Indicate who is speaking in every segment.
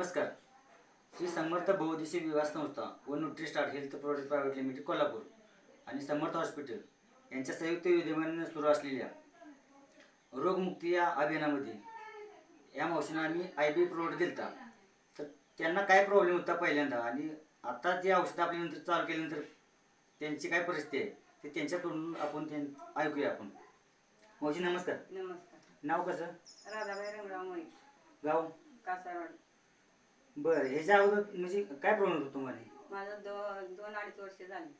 Speaker 1: नमस्कार. श्री समर्थ बहुदेशी विवाह संस्था व Nutristart health product private limited Kolhapur आणि समर्थ हॉस्पिटल यांच्या संयुक्त विद्यमाने सुरू असलेल्या रोगमुक्ती या अभियानामध्ये या मावशीनं आम्ही आय बी प्रोडक्ट दिलता. तर त्यांना काय प्रॉब्लेम होता पहिल्यांदा आणि आता जे औषधं आपल्यानंतर चालू केल्यानंतर त्यांची काय परिस्थिती आहे ते त्यांच्याकडून आपण ते ऐकूया आपण. मावशी नमस्कार.
Speaker 2: नमस्कार.
Speaker 1: नाव कसं?
Speaker 2: राधाबाई रंगराव मोळी
Speaker 1: गाव?
Speaker 2: कासारवाडी.
Speaker 1: बरं ह्याच्या अगोदर म्हणजे काय प्रॉब्लेम होतो तुम्हाला?
Speaker 2: माझं दो दोन अडीच वर्ष झाली.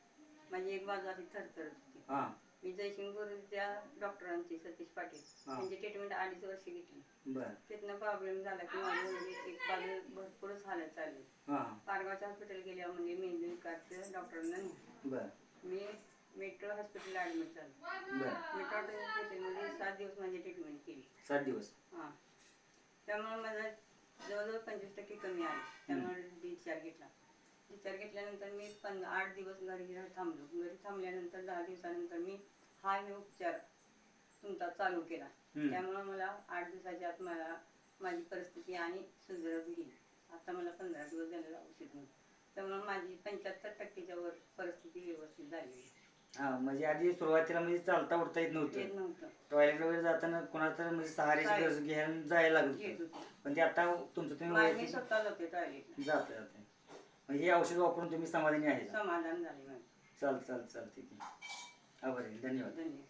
Speaker 2: माझी एक बाजू अशी थरथरत होती.
Speaker 1: हां.
Speaker 2: मी जयसिंगपूर त्या डॉक्टरांची सतीश पाटील
Speaker 1: हा.
Speaker 2: त्यांची ट्रीटमेंट अडीच वर्ष घेतली.
Speaker 1: बरं.
Speaker 2: तिथनं प्रॉब्लेम झाला की माझी म्हणजे एक बाजू भरपूरच हालत चालली
Speaker 1: हां.
Speaker 2: पारगावच्या हॉस्पिटल गेल्यावर म्हणजे मेंदू विकारच्या डॉक्टरांना नेलं.
Speaker 1: बरं.
Speaker 2: मी मेट्रो हॉस्पिटलला ॲडमिट झालो.
Speaker 1: बरं.
Speaker 2: मेट्रो हॉस्पिटलमध्ये सात दिवस माझी ट्रीटमेंट केली.
Speaker 1: सात दिवस.
Speaker 2: हां. त्यामुळे माझा जवळजवळ पंचवीस टक्के कमी आले त्यामुळे डिस्चार्ज घेतला. डिस्चार्ज घेतल्यानंतर मी आठ दिवस घरी थांबलो. घरी थांबल्यानंतर दहा दिवसानंतर मी हा हे उपचार तुमचा चालू केला. त्यामुळे मला आठ दिवसाच्या आत मला माझी परिस्थिती आणि सुधारत गेली. आता मला पंधरा दिवस झालेलं औषध घेऊन त्यामुळे माझी पंच्याहत्तर टक्केच्या वर परिस्थिती व्यवस्थित झाली
Speaker 1: हां म्हणजे आधी सुरुवातीला म्हणजे चालता उठता येत
Speaker 2: येत
Speaker 1: नव्हतं.
Speaker 2: नव्हतं
Speaker 1: टॉयलेट वगैरे जाताना कोणाला तर म्हणजे सहाऱ्याची? गरज घ्यायला जायला लागत
Speaker 2: येत
Speaker 1: होतं.
Speaker 2: होतं
Speaker 1: पण ते आता तुमचं तुम्ही
Speaker 2: माझी
Speaker 1: वैयक्तिक
Speaker 2: स्वतः जाते
Speaker 1: जाते. म्हणजे हे औषध वापरून तुम्ही समाधानी आहे?
Speaker 2: समाधान झाले माझे.
Speaker 1: चाल चाल चाल ठीक आहे. आभारी आहे. धन्यवाद.
Speaker 2: धन्यवाद.